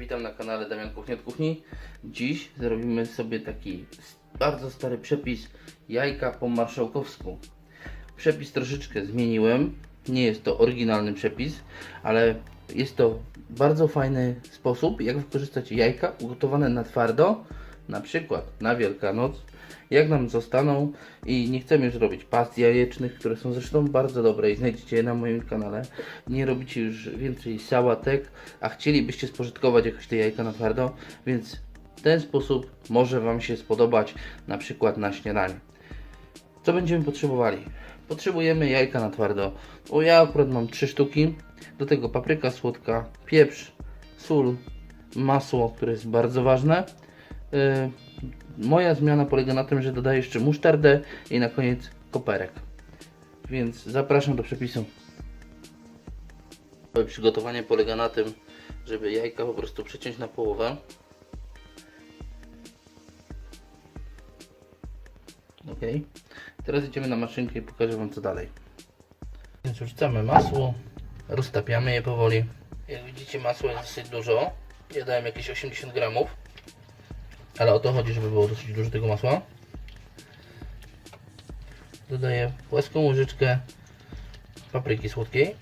Witam na kanale Damian Kuchnia od Kuchni. Dziś zrobimy sobie taki bardzo stary przepis jajka po marszałkowsku. Przepis troszeczkę zmieniłem. Nie jest to oryginalny przepis, ale jest to bardzo fajny sposób, jak wykorzystać jajka ugotowane na twardo, na przykład na Wielkanoc, jak nam zostaną i nie chcemy już robić past jajecznych, które są zresztą bardzo dobre i znajdziecie je na moim kanale. Nie robicie już więcej sałatek, a chcielibyście spożytkować jakoś te jajka na twardo, więc ten sposób może Wam się spodobać na przykład na śniadanie. Co będziemy potrzebowali? Potrzebujemy jajka na twardo. O ja akurat mam 3 sztuki. Do tego papryka słodka, pieprz, sól, masło, które jest bardzo ważne. Yy, moja zmiana polega na tym, że dodaję jeszcze musztardę i na koniec koperek. Więc zapraszam do przepisu. Przygotowanie polega na tym, żeby jajka po prostu przeciąć na połowę. Ok. Teraz idziemy na maszynkę i pokażę Wam co dalej. Więc wrzucamy masło, roztapiamy je powoli. Jak widzicie masło jest dosyć dużo. Ja dałem jakieś 80 gramów. Ale o to chodzi, żeby było dosyć dużo tego masła. Dodaję płaską łyżeczkę papryki słodkiej.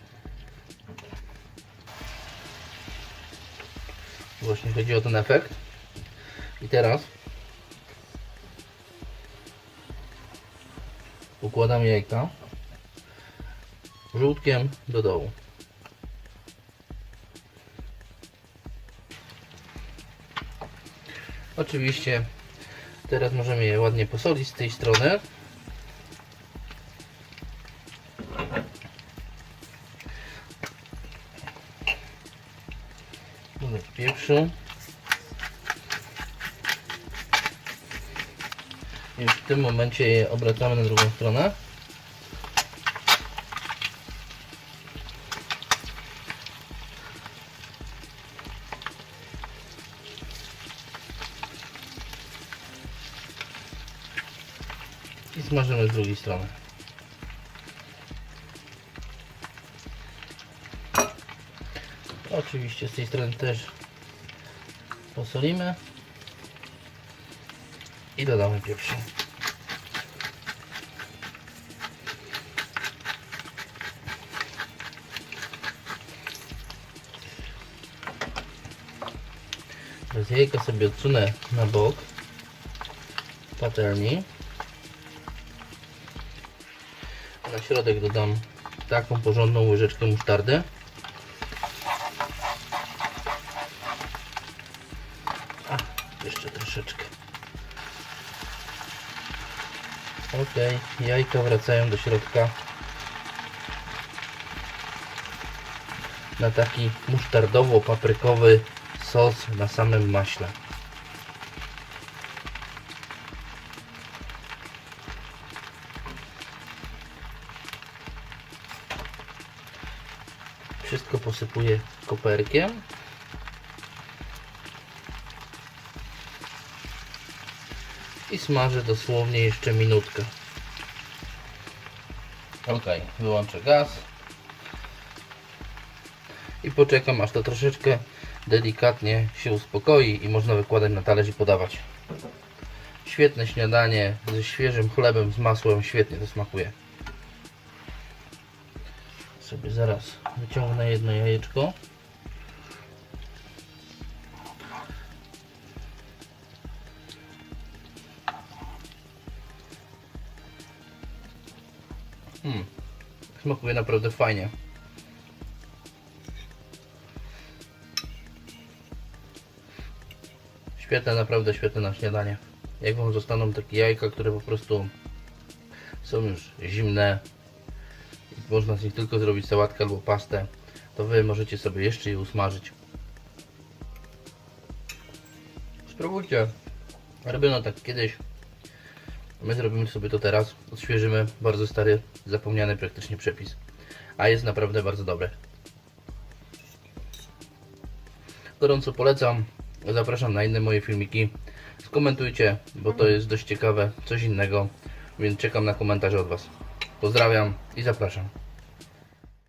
Właśnie chodzi o ten efekt. I teraz układam jajka żółtkiem do dołu. Oczywiście teraz możemy je ładnie posolić z tej strony. Dodać pieprzu. I w tym momencie je obracamy na drugą stronę. Smażymy z drugiej strony. Oczywiście z tej strony też posolimy i dodamy pieprzu. Teraz jajka sobie odsunę na bok patelni. Na środek dodam taką porządną łyżeczkę musztardy. A, jeszcze troszeczkę. Ok, jajka wracają do środka na taki musztardowo-paprykowy sos na samym maśle. Wszystko posypuję koperkiem. I smażę dosłownie jeszcze minutkę. Ok, wyłączę gaz. I poczekam aż to troszeczkę delikatnie się uspokoi i można wykładać na talerz i podawać. Świetne śniadanie ze świeżym chlebem z masłem, świetnie to smakuje sobie zaraz wyciągnę jedno jajeczko. Hmm. Smakuje naprawdę fajnie. Świetne, naprawdę świetne na śniadanie. Jak Wam zostaną takie jajka, które po prostu są już zimne, można z nich tylko zrobić sałatkę albo pastę, to Wy możecie sobie jeszcze je usmażyć. Spróbujcie. Robiono tak kiedyś. My zrobimy sobie to teraz. Odświeżymy bardzo stary, zapomniany praktycznie przepis. A jest naprawdę bardzo dobry. Gorąco polecam. Zapraszam na inne moje filmiki. Skomentujcie, bo to jest dość ciekawe, coś innego. Więc czekam na komentarze od Was. Pozdrawiam i zapraszam.